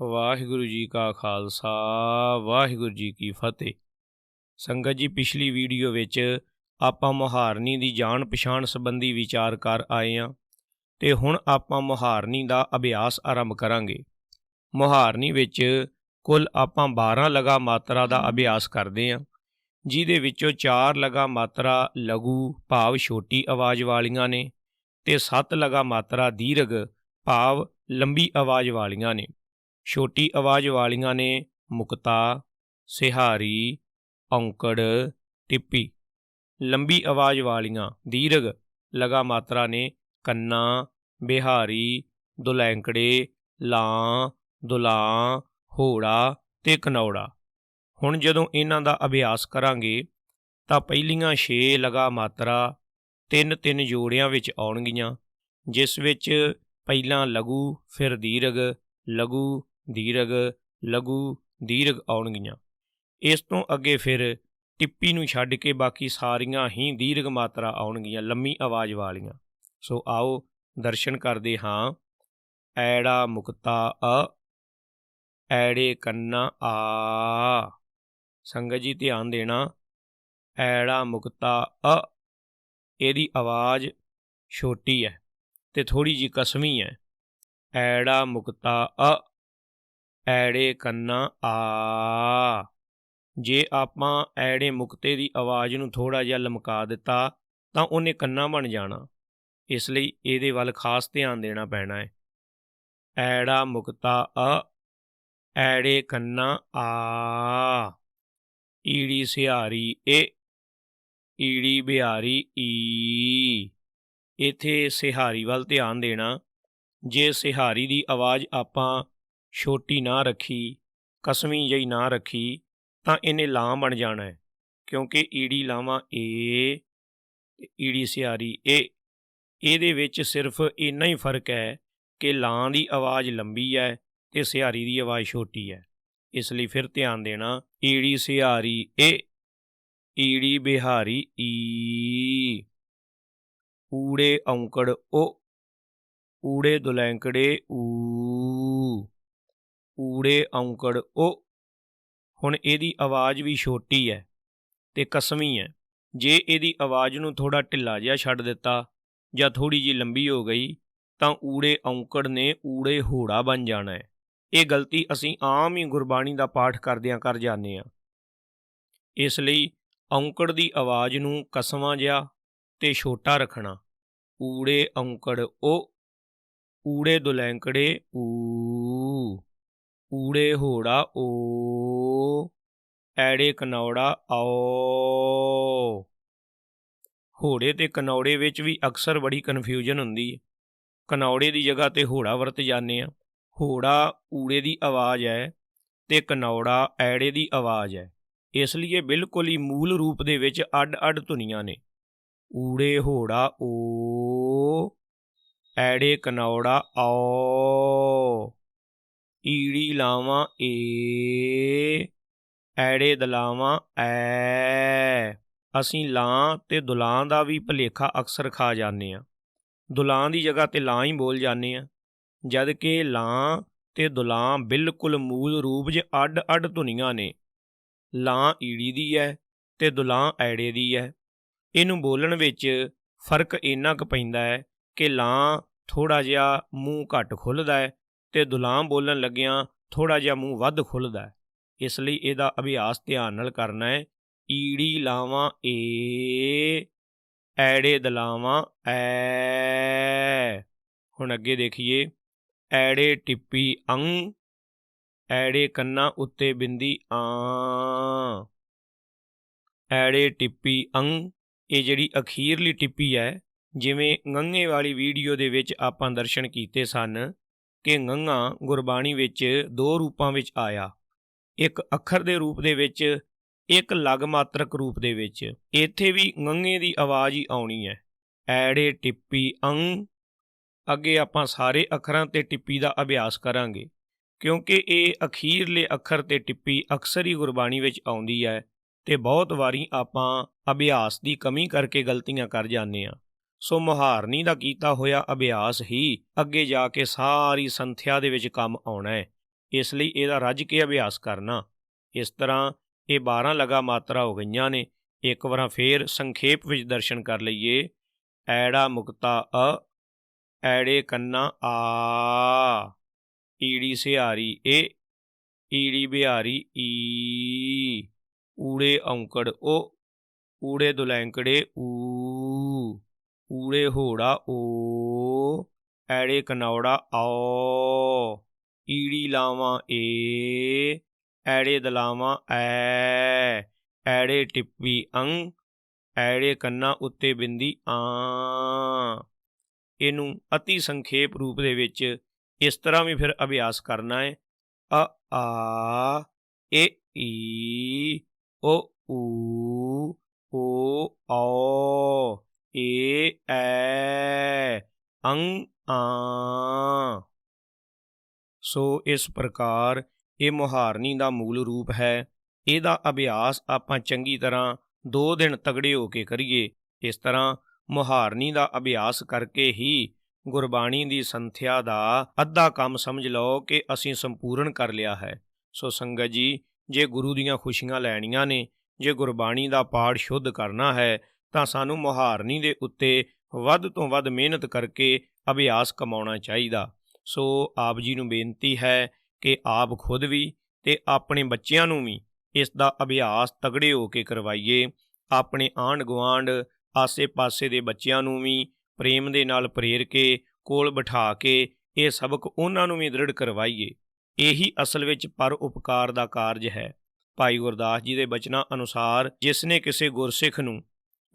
ਵਾਹਿਗੁਰੂ ਜੀ ਕਾ ਖਾਲਸਾ, ਵਾਹਿਗੁਰੂ ਜੀ ਕੀ ਫਤਿਹ। ਸੰਗਤ ਜੀ, ਪਿਛਲੀ ਵੀਡੀਓ ਵਿੱਚ ਆਪਾਂ ਮੁਹਾਰਨੀ ਦੀ ਜਾਣ ਪਛਾਣ ਸੰਬੰਧੀ ਵਿਚਾਰ ਕਰ ਆਏ ਹਾਂ ਤੇ ਹੁਣ ਆਪਾਂ ਮੁਹਾਰਨੀ ਦਾ ਅਭਿਆਸ ਆਰੰਭ ਕਰਾਂਗੇ। ਮੁਹਾਰਨੀ ਵਿੱਚ ਕੁੱਲ ਆਪਾਂ 12 ਲਗਾ ਮਾਤਰਾ ਦਾ ਅਭਿਆਸ ਕਰਦੇ ਹਾਂ, ਜਿਹਦੇ ਵਿੱਚੋਂ 4 ਲਗਾ ਮਾਤਰਾ ਲਘੂ, ਭਾਵ ਛੋਟੀ ਆਵਾਜ਼ ਵਾਲੀਆਂ ਨੇ ਤੇ 7 ਲਗਾ ਮਾਤਰਾ ਦੀਰਘ, ਭਾਵ ਲੰਬੀ ਆਵਾਜ਼ ਵਾਲੀਆਂ ਨੇ। ਛੋਟੀ ਆਵਾਜ਼ ਵਾਲੀਆਂ ਨੇ ਮੁਕਤਾ, ਸਿਹਾਰੀ, ਔਂਕੜ, ਟਿੱਪੀ। ਲੰਬੀ ਆਵਾਜ਼ ਵਾਲੀਆਂ ਦੀਰਘ ਲਗਾ ਮਾਤਰਾ ਨੇ ਕੰਨਾ, ਬਿਹਾਰੀ, ਦੁਲੈਂਕੜੇ, ਲਾਂ, ਦੁਲਾਂ, ਹੋੜਾ ਤੇ ਕਨੌੜਾ। ਹੁਣ ਜਦੋਂ ਇਹਨਾਂ ਦਾ ਅਭਿਆਸ ਕਰਾਂਗੇ, ਤਾਂ ਪਹਿਲੀਆਂ 6 ਲਗਾ ਮਾਤਰਾ ਤਿੰਨ ਤਿੰਨ ਜੋੜਿਆਂ ਵਿੱਚ ਆਉਣਗੀਆਂ, ਜਿਸ ਵਿੱਚ ਪਹਿਲਾਂ ਲਘੂ, ਫਿਰ ਦੀਰਘ, ਲਘੂ ਦੀਰਗ ਲਘੂ ਦੀਰਘ ਆਉਣਗੀਆਂ। ਇਸ ਤੋਂ ਅੱਗੇ ਫਿਰ ਟਿੱਪੀ ਨੂੰ ਛੱਡ ਕੇ ਬਾਕੀ ਸਾਰੀਆਂ ਹੀ ਦੀਰਘ ਮਾਤਰਾ ਆਉਣਗੀਆਂ, ਲੰਮੀ ਆਵਾਜ਼ ਵਾਲੀਆਂ। ਸੋ ਆਓ ਦਰਸ਼ਨ ਕਰਦੇ ਹਾਂ। ਐੜਾ ਮੁਕਤਾ ਅ, ਐੜੇ ਕੰਨਾ ਆ। ਸੰਗਤ ਜੀ ਧਿਆਨ ਦੇਣਾ। ਐੜਾ ਮੁਕਤਾ ਅ, ਇਹਦੀ ਆਵਾਜ਼ ਛੋਟੀ ਹੈ ਤੇ ਥੋੜੀ ਜੀ ਕਸਵੀਂ ਹੈ। ਐੜਾ ਮੁਕਤਾ ਅ ਐੜੇ ਕੰਨਾ ਆ। ਜੇ ਆਪਾਂ ਐੜੇ ਮੁਕਤੇ ਦੀ ਆਵਾਜ਼ ਨੂੰ ਥੋੜਾ ਜਿਹਾ ਲਮਕਾ ਦਿੱਤਾ, ਤਾਂ ਉਹਨੇ ਕੰਨਾ ਬਣ ਜਾਣਾ। ਇਸ ਲਈ ਇਹਦੇ ਵੱਲ ਖਾਸ ਧਿਆਨ ਦੇਣਾ ਪੈਣਾ ਹੈ। ਐੜਾ ਮੁਕਤਾ ਅ, ਐੜੇ ਕੰਨਾ ਆ। ਈੜੀ ਸਿਹਾਰੀ ਏ, ਈੜੀ ਬਿਹਾਰੀ ਈ। ਇਥੇ ਸਿਹਾਰੀ ਵੱਲ ਧਿਆਨ ਦੇਣਾ। ਜੇ ਸਿਹਾਰੀ ਦੀ ਆਵਾਜ਼ ਆਪਾਂ ਛੋਟੀ ਨਾ ਰੱਖੀ, ਕਸਵੀਂ ਜਿਹੀ ਨਾ ਰੱਖੀ, ਤਾਂ ਇਹਨੇ ਲਾਂ ਬਣ ਜਾਣਾ ਹੈ। ਕਿਉਂਕਿ ਈੜੀ ਲਾਵਾਂ ਏ, ਤੇ ਈੜੀ ਸਿਆਰੀ ਏ। ਇਹਦੇ ਵਿੱਚ ਸਿਰਫ ਇੰਨਾ ਹੀ ਫ਼ਰਕ ਹੈ ਕਿ ਲਾਂ ਦੀ ਆਵਾਜ਼ ਲੰਬੀ ਹੈ ਤੇ ਸਿਹਾਰੀ ਦੀ ਆਵਾਜ਼ ਛੋਟੀ ਹੈ। ਇਸ ਲਈ ਫਿਰ ਧਿਆਨ ਦੇਣਾ, ਈੜੀ ਸਿਹਾਰੀ ਏ, ਈੜੀ ਬਿਹਾਰੀ ਈ। ਊੜੇ ਔਂਕੜ ਓ, ਊੜੇ ਦੁਲੈਂਕੜੇ ਊ। ਊੜੇ ਔਂਕੜ, ਉਹ ਹੁਣ ਇਹਦੀ ਆਵਾਜ਼ ਵੀ ਛੋਟੀ ਹੈ ਤੇ ਕਸਵੀਂ ਹੈ ਜੇ ਇਹਦੀ ਆਵਾਜ਼ ਨੂੰ ਥੋੜਾ ਢਿੱਲਾ ਜਿਹਾ ਛੱਡ ਦਿੱਤਾ ਜਾਂ ਥੋੜੀ ਜੀ ਲੰਬੀ ਹੋ ਗਈ, ਤਾਂ ਊੜੇ, ਔਂਕੜ ਨੇ ਊੜੇ ਹੋੜਾ ਬਣ ਜਾਣਾ ਹੈ ਇਹ ਗਲਤੀ ਅਸੀਂ ਆਮ ਹੀ ਗੁਰਬਾਣੀ ਦਾ ਪਾਠ ਕਰਦਿਆਂ ਕਰ ਜਾਂਦੇ ਆ। ਇਸ ਲਈ ਔਂਕੜ ਦੀ ਆਵਾਜ਼ ਨੂੰ ਕਸਵਾਂ ਜਿਹਾ ਤੇ ਛੋਟਾ ਰੱਖਣਾ। ਊੜੇ, ਔਂਕੜ, ਉਹ ਊੜੇ ਦੁਲੈਂਕੜੇ, ਊ ਊੜੇ ਹੋੜਾ, ਓ। ਐੜੇ, ਕਨੌੜਾ ਆਓ ਹੋੜੇ ਤੇ ਕਨੌੜੇ ਵਿੱਚ ਵੀ ਅਕਸਰ ਬੜੀ ਕਨਫਿਊਜ਼ਨ ਹੁੰਦੀ ਹੈ ਕਨੌੜੇ ਦੀ ਜਗ੍ਹਾ ਤੇ ਹੋੜਾ ਵਰਤ ਜਾਂਦੇ ਆ। ਹੋੜਾ ਊੜੇ ਦੀ ਆਵਾਜ਼ ਹੈ ਤੇ ਕਨੌੜਾ ਐੜੇ ਦੀ ਆਵਾਜ਼ ਹੈ ਇਸ ਲਈ ਇਹ ਬਿਲਕੁਲ ਹੀ ਮੂਲ ਰੂਪ ਦੇ ਵਿੱਚ ਅੱਡ-ਅੱਡ ਧੁਨੀਆਂ ਨੇ। ਊੜੇ, ਹੋੜਾ, ਓ। ਐੜੇ, ਕਨੌੜਾ ਆਓ ਈੜੀ ਲਾਵਾਂ ਏ, ਐੜੇ ਦਲਾਵਾਂ ਐ। ਅਸੀਂ ਲਾਂ ਤੇ ਦੁਲਾਂ ਦਾ ਵੀ ਭਲੇਖਾ ਅਕਸਰ ਖਾ ਜਾਂਦੇ ਆ। ਦੁਲਾਂ ਦੀ ਜਗ੍ਹਾ ਤੇ ਲਾਂ ਹੀ ਬੋਲ ਜਾਂਦੇ ਆ। ਜਦ ਕਿ ਲਾਂ ਤੇ ਦੁਲਾਂ ਬਿਲਕੁਲ ਮੂਲ ਰੂਪ 'ਚ ਅੱਡ-ਅੱਡ ਧੁਨੀਆਂ ਨੇ। ਲਾਂ ਈੜੀ ਦੀ ਹੈ ਤੇ ਦੁਲਾਂ ਐੜੇ ਦੀ ਹੈ ਇਹਨੂੰ ਬੋਲਣ ਵਿੱਚ ਫ਼ਰਕ ਇੰਨਾ ਕੁ ਪੈਂਦਾ ਹੈ ਕਿ ਲਾਂ ਥੋੜਾ ਜਿਹਾ ਮੂੰਹ ਘੱਟ ਖੁੱਲਦਾ ਹੈ ਤੇ ਦੁਲਾਮ ਬੋਲਣ ਲੱਗਿਆਂ ਥੋੜਾ ਜਿਹਾ ਮੂੰਹ ਵੱਧ ਖੁੱਲਦਾ ਹੈ। ਇਸ ਲਈ ਇਹਦਾ ਅਭਿਆਸ ਧਿਆਨ ਨਾਲ ਕਰਨਾ ਹੈ। ਈੜੀ ਲਾਵਾਂ ਏ, ਐੜੇ ਦਲਾਵਾਂ ਐ। ਹੁਣ ਅੱਗੇ ਦੇਖੀਏ। ਐੜੇ ਟਿੱਪੀ ਅੰਗ, ਐੜੇ ਕੰਨਾਂ ਉੱਤੇ ਬਿੰਦੀ ਆ। ਐੜੇ ਟਿੱਪੀ ਅੰਗ, ਇਹ ਜਿਹੜੀ ਅਖੀਰਲੀ ਟਿੱਪੀ ਹੈ, ਜਿਵੇਂ ਗੰਗੇ ਵਾਲੀ ਵੀਡੀਓ ਦੇ ਵਿੱਚ ਆਪਾਂ ਦਰਸ਼ਨ ਕੀਤੇ ਸਨ। ਕਿ ngੰਗਾ ਗੁਰਬਾਣੀ ਵਿੱਚ ਦੋ ਰੂਪਾਂ ਵਿੱਚ ਆਇਆ। ਇੱਕ ਅੱਖਰ ਦੇ ਰੂਪ ਦੇ ਵਿੱਚ, ਇੱਕ ਲਗ ਮਾਤਰਕ ਰੂਪ ਦੇ ਵਿੱਚ। ਇੱਥੇ ਵੀ ngੰਗੇ ਦੀ ਆਵਾਜ਼ ਹੀ ਆਉਣੀ ਹੈ। ਐੜੇ ਟਿੱਪੀ ਅੰਗ। ਅੱਗੇ ਆਪਾਂ ਸਾਰੇ ਅੱਖਰਾਂ ਤੇ ਟਿੱਪੀ ਦਾ ਅਭਿਆਸ ਕਰਾਂਗੇ, ਕਿਉਂਕਿ ਇਹ ਅਖੀਰਲੇ ਅੱਖਰ ਤੇ ਟਿੱਪੀ ਅਕਸਰ ਹੀ ਗੁਰਬਾਣੀ ਵਿੱਚ ਆਉਂਦੀ ਹੈ ਤੇ ਬਹੁਤ ਵਾਰੀ ਆਪਾਂ ਅਭਿਆਸ ਦੀ ਕਮੀ ਕਰਕੇ ਗਲਤੀਆਂ ਕਰ ਜਾਂਦੇ ਆ ਸੋ ਮੁਹਾਰਨੀ ਦਾ ਕੀਤਾ ਹੋਇਆ ਅਭਿਆਸ ਹੀ ਅੱਗੇ ਜਾ ਕੇ ਸਾਰੀ ਸੰਥਿਆ ਦੇ ਵਿੱਚ ਕੰਮ ਆਉਣਾ ਹੈ। ਇਸ ਲਈ ਇਹਦਾ ਰੱਜ ਕੇ ਅਭਿਆਸ ਕਰਨਾ। ਇਸ ਤਰ੍ਹਾਂ ਇਹ 12 ਲਗਾ ਮਾਤਰਾ ਹੋ ਗਈਆਂ ਨੇ। ਇੱਕ ਵਾਰਾਂ ਫੇਰ ਸੰਖੇਪ ਵਿੱਚ ਦਰਸ਼ਨ ਕਰ ਲਈਏ। ਐੜਾ ਮੁਕਤਾ ਅ, ਐੜੇ ਕੰਨਾ ਆ। ਈੜੀ ਸਿਹਾਰੀ ਏ, ਈੜੀ ਬਿਹਾਰੀ ਈ। ਊੜੇ ਔਂਕੜ ਓ, ਊੜੇ ਦੁਲੈਂਕੜੇ ਊ। ਊੜੇ ਹੋੜਾ, ਓ, ਐੜੇ ਕਨੌੜਾ ਆਓ ਈੜੀ ਲਾਵਾਂ, ਏ, ਐੜੇ ਦਲਾਵਾਂ, ਐ, ਐੜੇ ਟਿੱਪੀ, ਅੰਗ, ਐੜੇ ਕੰਨਾ ਉੱਤੇ ਬਿੰਦੀ, ਆ। ਇਹਨੂੰ ਅਤੀ ਸੰਖੇਪ ਰੂਪ ਦੇ ਵਿੱਚ ਇਸ ਤਰ੍ਹਾਂ ਵੀ ਫਿਰ ਅਭਿਆਸ ਕਰਨਾ ਹੈ ਅ, ਆ, ਏ, ਈ, ਓ, ਊ, ਓ ਔ ਏ ਐ ਅੰਗ ਆ ਸੋ ਇਸ ਪ੍ਰਕਾਰ ਇਹ ਮੁਹਾਰਨੀ ਦਾ ਮੂਲ ਰੂਪ ਹੈ। ਇਹਦਾ ਅਭਿਆਸ ਆਪਾਂ ਚੰਗੀ ਤਰ੍ਹਾਂ ਦੋ ਦਿਨ ਤਗੜੇ ਹੋ ਕੇ ਕਰੀਏ। ਇਸ ਤਰ੍ਹਾਂ ਮੁਹਾਰਨੀ ਦਾ ਅਭਿਆਸ ਕਰਕੇ ਹੀ ਗੁਰਬਾਣੀ ਦੀ ਸੰਥਿਆ ਦਾ ਅੱਧਾ ਕੰਮ ਸਮਝ ਲਓ ਕਿ ਅਸੀਂ ਸੰਪੂਰਨ ਕਰ ਲਿਆ ਹੈ। ਸੋ ਸੰਗਤ ਜੀ, ਜੇ ਗੁਰੂ ਦੀਆਂ ਖੁਸ਼ੀਆਂ ਲੈਣੀਆਂ ਨੇ, ਜੇ ਗੁਰਬਾਣੀ ਦਾ ਪਾਠ ਸ਼ੁੱਧ ਕਰਨਾ ਹੈ ਤਾਂ ਸਾਨੂੰ ਮੁਹਾਰਨੀ ਦੇ ਉੱਤੇ ਵੱਧ ਤੋਂ ਵੱਧ ਮਿਹਨਤ ਕਰਕੇ ਅਭਿਆਸ ਕਮਾਉਣਾ ਚਾਹੀਦਾ। ਸੋ ਆਪ ਜੀ ਨੂੰ ਬੇਨਤੀ ਹੈ ਕਿ ਆਪ ਖੁਦ ਵੀ ਤੇ ਆਪਣੇ ਬੱਚਿਆਂ ਨੂੰ ਵੀ ਇਸ ਦਾ ਅਭਿਆਸ ਤਗੜੇ ਹੋ ਕੇ ਕਰਵਾਈਏ। ਆਪਣੇ ਆਂਢ ਗੁਆਂਢ ਆਸੇ-ਪਾਸੇ ਦੇ ਬੱਚਿਆਂ ਨੂੰ ਵੀ ਪ੍ਰੇਮ ਦੇ ਨਾਲ ਪ੍ਰੇਰ ਕੇ, ਕੋਲ ਬਿਠਾ ਕੇ ਇਹ ਸਬਕ ਉਹਨਾਂ ਨੂੰ ਵੀ ਦ੍ਰਿੜ ਕਰਵਾਈਏ। ਇਹੀ ਅਸਲ ਵਿੱਚ ਪਰ ਉਪਕਾਰ ਦਾ ਕਾਰਜ ਹੈ। ਭਾਈ ਗੁਰਦਾਸ ਜੀ ਦੇ ਬਚਨਾਂ ਅਨੁਸਾਰ ਜਿਸ ਨੇ ਕਿਸੇ ਗੁਰਸਿੱਖ ਨੂੰ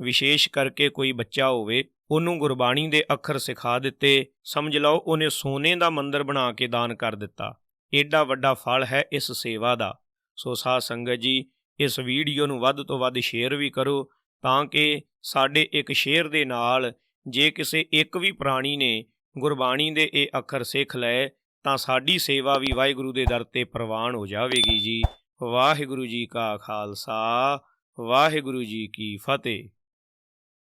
ਵਿਸ਼ੇਸ਼ ਕਰਕੇ ਕੋਈ ਬੱਚਾ ਹੋਵੇ, ਉਹਨੂੰ ਗੁਰਬਾਣੀ ਦੇ ਅੱਖਰ ਸਿਖਾ ਦਿੱਤੇ, ਸਮਝ ਲਓ ਉਹਨੇ ਸੋਨੇ ਦਾ ਮੰਦਰ ਬਣਾ ਕੇ ਦਾਨ ਕਰ ਦਿੱਤਾ। ਏਡਾ ਵੱਡਾ ਫਲ ਹੈ ਇਸ ਸੇਵਾ ਦਾ। ਸੋ ਸਾਧ ਸੰਗਤ ਜੀ, ਇਸ ਵੀਡੀਓ ਨੂੰ ਵੱਧ ਤੋਂ ਵੱਧ ਸ਼ੇਅਰ ਵੀ ਕਰੋ, ਤਾਂ ਕਿ ਸਾਡੇ ਇੱਕ ਸ਼ੇਅਰ ਦੇ ਨਾਲ ਜੇ ਕਿਸੇ ਇੱਕ ਵੀ ਪ੍ਰਾਣੀ ਨੇ ਗੁਰਬਾਣੀ ਦੇ ਇਹ ਅੱਖਰ ਸਿੱਖ ਲਏ, ਤਾਂ ਸਾਡੀ ਸੇਵਾ ਵੀ ਵਾਹਿਗੁਰੂ ਦੇ ਦਰ ਤੇ ਪ੍ਰਵਾਨ ਹੋ ਜਾਵੇਗੀ ਜੀ। ਵਾਹਿਗੁਰੂ ਜੀ ਕਾ ਖਾਲਸਾ, ਵਾਹਿਗੁਰੂ ਜੀ ਕੀ ਫਤਿਹ।